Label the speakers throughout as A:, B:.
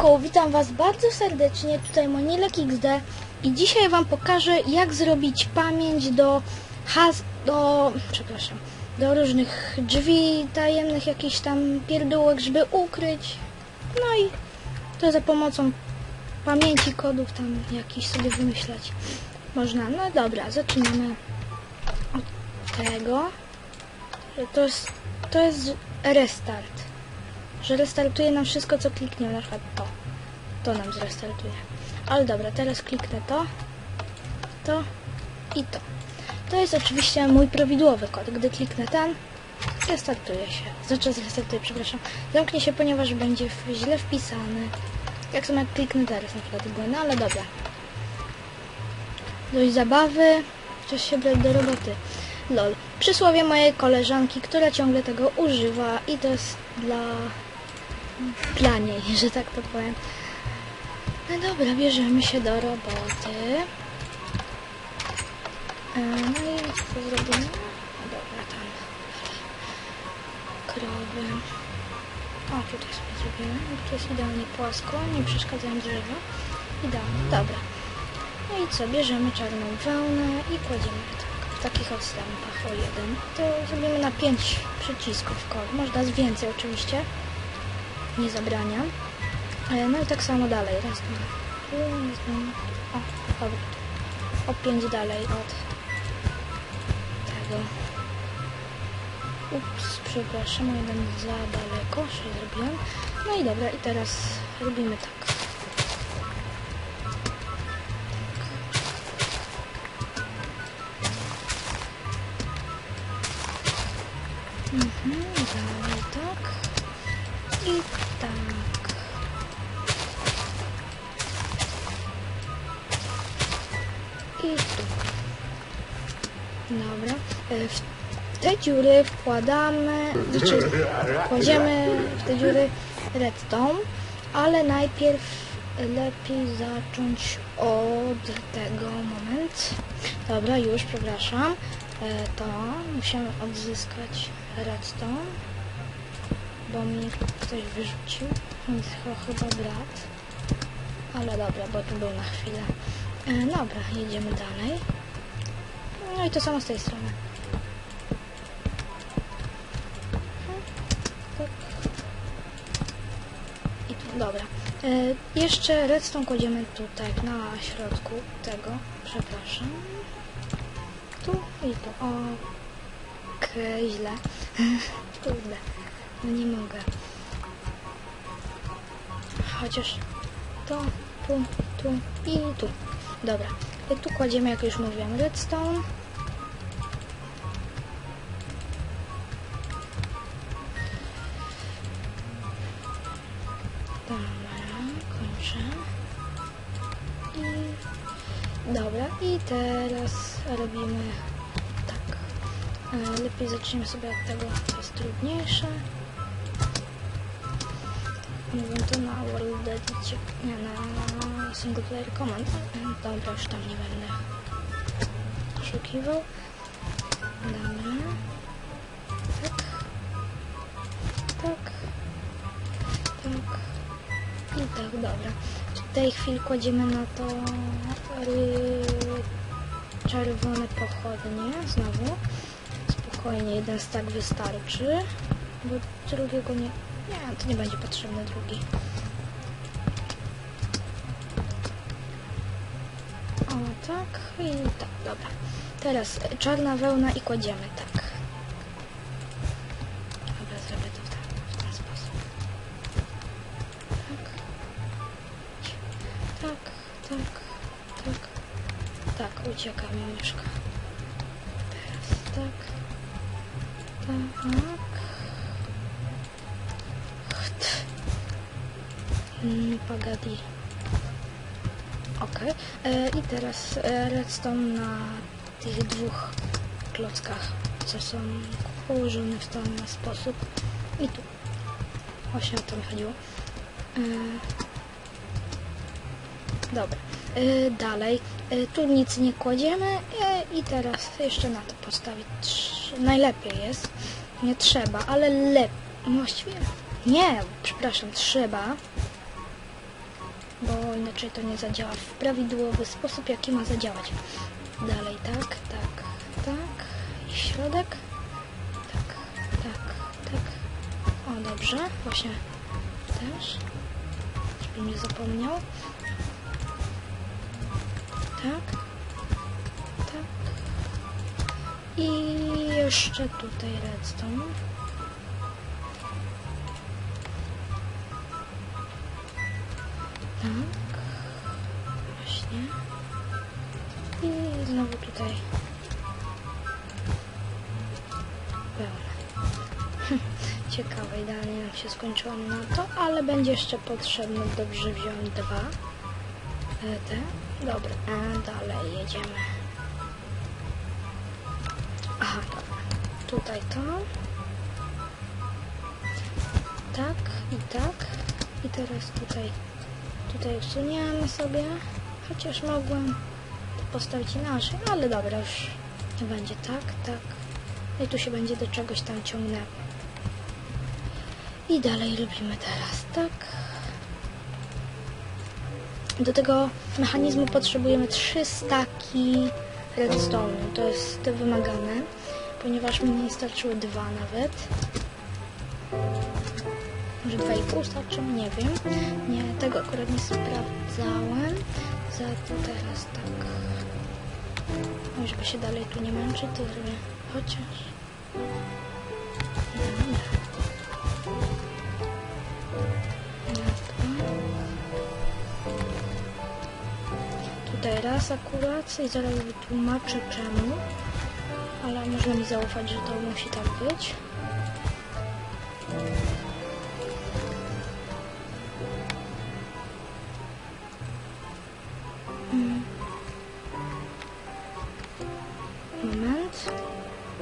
A: Siemanko, witam was bardzo serdecznie, tutaj Monilek XD i dzisiaj wam pokażę jak zrobić pamięć do has... do... przepraszam, do różnych drzwi tajemnych, jakichś tam pierdółek, żeby ukryć. No i to za pomocą pamięci kodów tam jakiś sobie wymyślać można. No dobra, zaczynamy od tego. To jest, to jest restart że restartuje nam wszystko, co klikniemy, na przykład to. To nam zrestartuje. Ale dobra, teraz kliknę to, to i to. To jest oczywiście mój prawidłowy kod. Gdy kliknę ten, restartuje się. Znaczy zrestartuje, przepraszam. Zamknie się, ponieważ będzie źle wpisany. Jak samo jak kliknę teraz na przykład błędy, ale dobra. Dość zabawy, czas się brać do roboty. Lol. Przysłowie mojej koleżanki, która ciągle tego używa i to jest dla... dla niej, że tak to powiem. No dobra, bierzemy się do roboty. E, No i co zrobimy? No dobra, tam. Krowy. O, tutaj sobie zrobimy. Tu jest idealnie płasko, nie przeszkadzają drzewa. Idealnie, dobra. No i co, bierzemy czarną wełnę i kładziemy tak, w takich odstępach o jeden. To zrobimy na 5 przycisków. Można z więcej oczywiście. Nie zabraniam. E, No i tak samo dalej. Raz, dwa. O, dobra. O 5 dalej od tego. Ups, przepraszam, jeden za daleko się zrobiłem. No i dobra, i teraz robimy tak. Mhm, dalej tak. I tak. W te dziury wkładamy, znaczy kładziemy w te dziury redstone, ale najpierw lepiej zacząć od tego moment. Dobra, już, przepraszam. E, To musimy odzyskać redstone, bo mi ktoś wyrzucił, więc to chyba brat. Ale dobra, bo tu był na chwilę. E, Dobra, jedziemy dalej. No i to samo z tej strony. Dobra. E, jeszcze redstone kładziemy tutaj, na środku tego, przepraszam. Tu i tu. Okej, źle. Kurde, no nie mogę. Chociaż to, tu, tu i tu. Dobra. I tu kładziemy, jak już mówiłem, redstone. Dobra, kończę. I dobra, i teraz robimy tak. E, Lepiej zaczniemy sobie od tego, co jest trudniejsze. Mówię to na World Edicie, nie na Single Player Command. E, Dobra, już tam nie będę poszukiwał. Tak, dobra. W tej chwili kładziemy na to ry... czerwone pochodnie znowu. Spokojnie, jeden stack wystarczy, bo drugiego nie... Nie, to nie będzie potrzebny drugi. O, tak i tak, dobra. Teraz czarna wełna i kładziemy tak. Ucieka mi. Teraz tak. Tak. Cht. Mm, Pagadi. Ok. E, I teraz e, redstone na tych dwóch klockach, co są ułożone w ten sposób. I tu. Właśnie o to mi chodziło. E, Dobra. E, dalej. E, tu nic nie kładziemy e, i teraz jeszcze na to postawić. Najlepiej jest. Nie trzeba, ale lepiej. Właściwie nie, przepraszam, trzeba bo inaczej to nie zadziała w prawidłowy sposób, jaki ma zadziałać. Dalej, tak, tak, tak. I środek. Tak, tak, tak. O, dobrze. Właśnie też. Żebym nie zapomniał. Tak. Tak. I jeszcze tutaj redstone. Tak. Właśnie. I znowu tutaj. Ciekawe, idealnie nam się skończyło na to, ale będzie jeszcze potrzebne. Dobrze wziąłem dwa. E, Te. Dobra, dalej jedziemy. Aha, dobra. Tutaj to. Tak i tak. I teraz tutaj Tutaj usuniemy sobie, chociaż mogłem postawić inaczej, ale dobra, już nie będzie tak, tak. I tu się będzie do czegoś tam ciągnęło. I dalej robimy teraz tak. Do tego mechanizmu potrzebujemy trzy staki redstone. To jest wymagane, ponieważ mi nie starczyły dwa nawet. Może 2,5 starczy? Nie wiem. Nie, tego akurat nie sprawdzałem. Za to teraz tak. No, żeby się dalej tu nie męczyć, to zrobię chociaż. Tutaj raz akurat i zaraz wytłumaczę czemu. Ale można mi zaufać, że to musi tak być. Mm. Moment.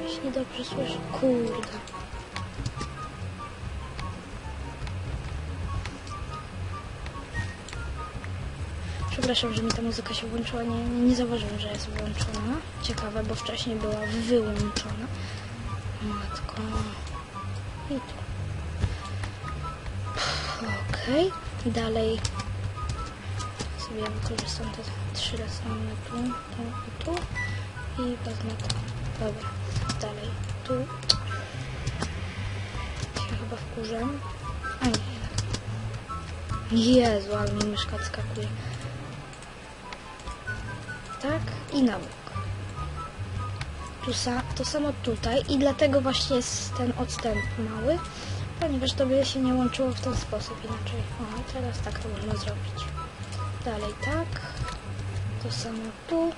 A: Jeśli dobrze słyszę. Kurde. Przepraszam, że mi ta muzyka się włączyła. Nie, nie, zauważyłem, że jest włączona. Ciekawe, bo wcześniej była wyłączona. Matko. I tu. Okej. Dalej sobie wykorzystam te trzy redstone tu, tu tu i wezmę to. Dobra, dalej tu. Się chyba wkurzę. A nie. Jezu, ale mi myszka skakuje. Tak i na bok. Tu sa to samo tutaj i dlatego właśnie jest ten odstęp mały, ponieważ to by się nie łączyło w ten sposób inaczej. O, teraz tak to można zrobić. Dalej tak. To samo tu.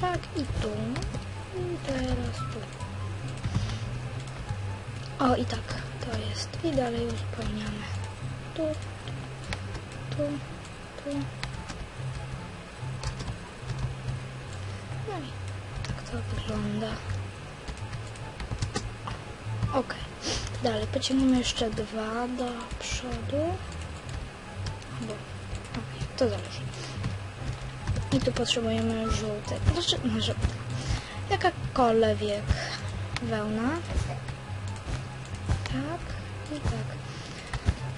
A: Tak i tu. I teraz tu. O i tak to jest. I dalej uzupełniamy. Tu, tu, tu. Tak to wygląda. Ok. Dalej pociągniemy jeszcze dwa do przodu. Bo, okej, to zależy. I tu potrzebujemy żółte. Znaczy, no żółte. Jakakolwiek wełna. Tak i tak.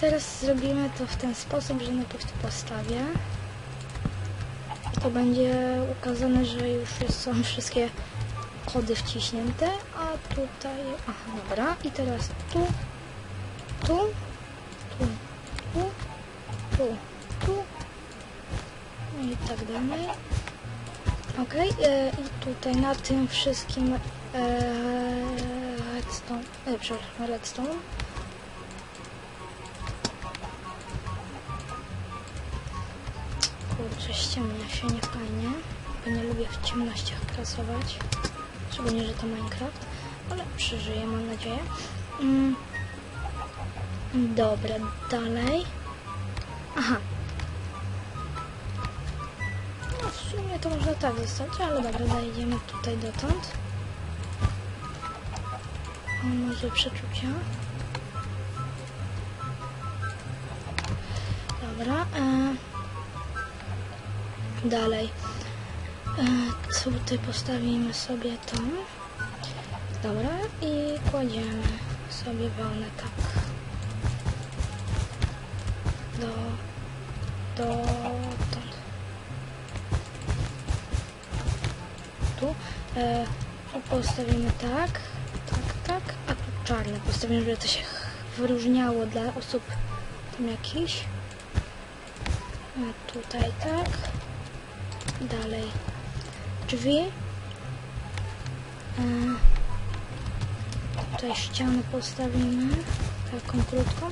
A: Teraz zrobimy to w ten sposób, że najpierw to postawię. To będzie ukazane, że już są wszystkie kody wciśnięte, a tutaj... Aha, dobra. I teraz tu, tu, tu, tu, tu, tu no i tak dalej. Ok, e, i tutaj na tym wszystkim e, redstone, e, przepraszam, redstone. Ściemnia się nie fajnie, bo nie lubię w ciemnościach pracować, szczególnie, że to Minecraft, ale przeżyję, mam nadzieję. Mm. Dobra, dalej. Aha. No w sumie to można tak zostać, ale dobra, dojdziemy tutaj dotąd. O, może przeczucia. Dobra. E, dalej. E, tutaj postawimy sobie to. Dobra. I kładziemy sobie wełnę tak. do... dotąd. Tu. E, postawimy tak, tak, tak, a tu czarne postawimy, żeby to się wyróżniało dla osób tam jakichś. A tutaj tak. Dalej drzwi. E, tutaj ścianę postawimy taką krótką.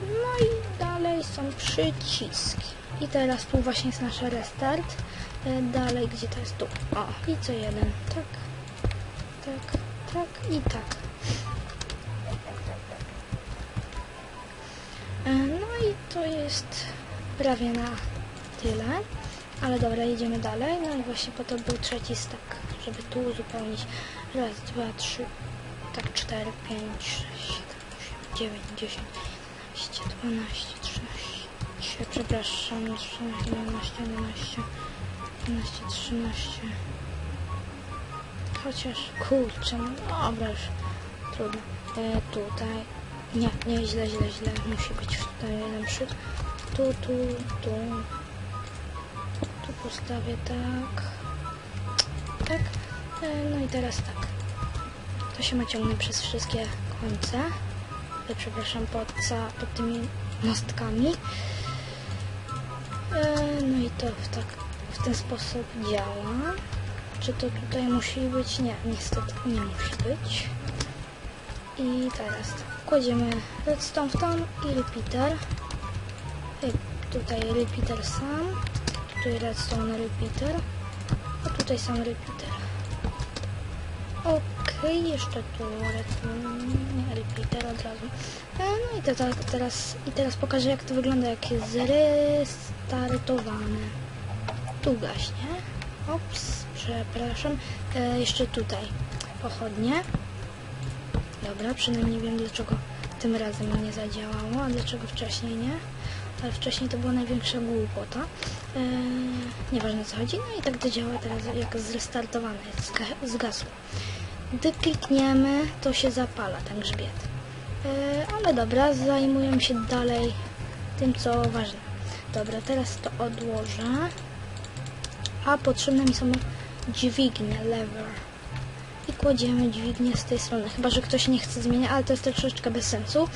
A: No i dalej są przyciski. I teraz tu właśnie jest nasz restart. E, Dalej, gdzie to jest tu? O, i co jeden. Tak, tak, tak i tak. E, No i to jest prawie na tyle. Ale dobra, jedziemy dalej. No i właśnie po to był trzeci stack, żeby tu uzupełnić. Raz, dwa, trzy, tak, cztery, pięć, sześć, siedem, osiem, dziewięć, dziesięć, jedenaście, dwanaście, trzynaście, trzy, przepraszam, trzynaście, jedenaście, jedenaście, jedenaście, trzynaście. Chociaż, kurczę, no dobra już, trudno. E, tutaj, nie, nie, źle, źle, źle, musi być tutaj jeden przód. Tu, tu, tu, tu postawię tak. Tak. E, No i teraz tak. To się ma ciągnąć przez wszystkie końce. E, Przepraszam, pod, pod tymi mostkami. E, No i to w, tak, w ten sposób działa. Czy to tutaj musi być? Nie, niestety nie musi być. I teraz tak, kładziemy redstone w tam i repeater. I tutaj repeater sam. Tutaj redstone repeater. A tutaj sam repeater. Okej, jeszcze tu redstone, repeater od razu. E, no i to, tak teraz, i teraz pokażę jak to wygląda jak jest zrestartowane. Tu gaśnie. Ops, przepraszam. E, jeszcze tutaj pochodnie. Dobra, przynajmniej wiem dlaczego tym razem nie zadziałało, a dlaczego wcześniej nie. Ale wcześniej to była największa głupota. Eee, nieważne co chodzi. No i tak to działa teraz jak zrestartowane jest, zga- zgasło. Gdy klikniemy, to się zapala ten grzbiet. Eee, ale dobra, zajmujemy się dalej tym co ważne. Dobra, teraz to odłożę. A potrzebne mi są dźwignie, lever i kładziemy dźwignię z tej strony. Chyba, że ktoś nie chce zmieniać, ale to jest troszeczkę bez sensu.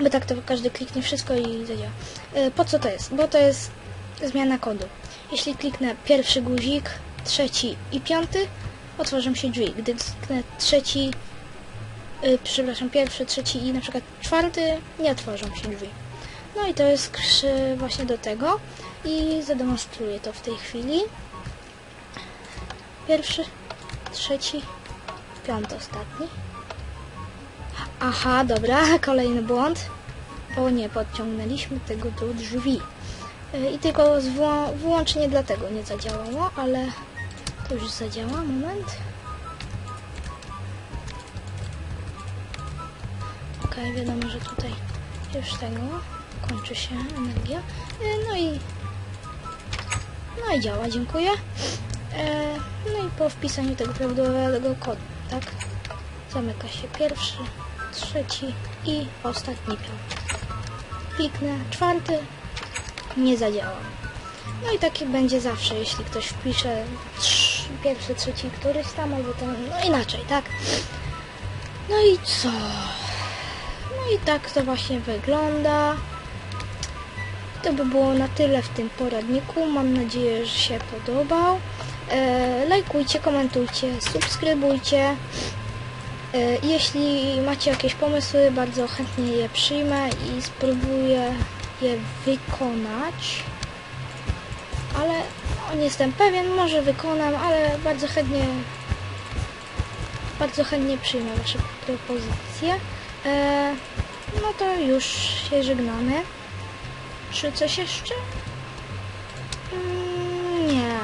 A: Bo tak to każdy kliknie wszystko i zadziała. E, Po co to jest? Bo to jest zmiana kodu. Jeśli kliknę pierwszy guzik, trzeci i piąty, otworzą się drzwi. Gdy kliknę trzeci, y, przepraszam, pierwszy, trzeci i na przykład czwarty, nie otworzą się drzwi. No i to jest krzy- właśnie do tego i zademonstruję to w tej chwili. Pierwszy, trzeci, piąty ostatni. Aha, dobra, kolejny błąd. O nie, podciągnęliśmy tego do drzwi. E, I tylko wyłącznie dlatego nie zadziałało, ale to już zadziała. Moment. Okej, wiadomo, że tutaj już tego kończy się energia. E, No i no i działa, dziękuję. E, no i po wpisaniu tego prawidłowego kodu, tak? Zamyka się pierwszy, trzeci i ostatni piąty. Kliknę czwarty, nie zadziała. No i taki będzie zawsze, jeśli ktoś wpisze pierwszy, trzeci, któryś tam, albo ten, no inaczej, tak? No i co? No i tak to właśnie wygląda. To by było na tyle w tym poradniku. Mam nadzieję, że się podobał. E, lajkujcie, komentujcie, subskrybujcie. E, jeśli macie jakieś pomysły, bardzo chętnie je przyjmę i spróbuję je wykonać. Ale no, nie jestem pewien, może wykonam, ale bardzo chętnie bardzo chętnie przyjmę Wasze propozycje. E, no to już się żegnamy. Czy coś jeszcze? Mm, Nie.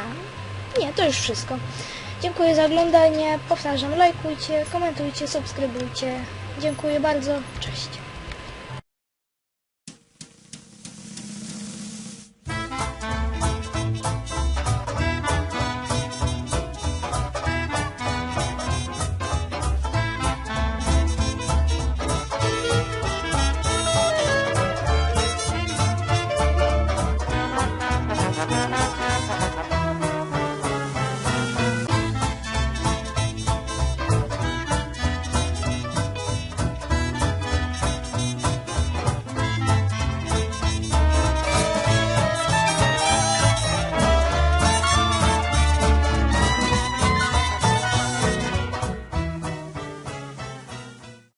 A: Nie, to już wszystko. Dziękuję za oglądanie. Powtarzam, lajkujcie, komentujcie, subskrybujcie. Dziękuję bardzo. Cześć.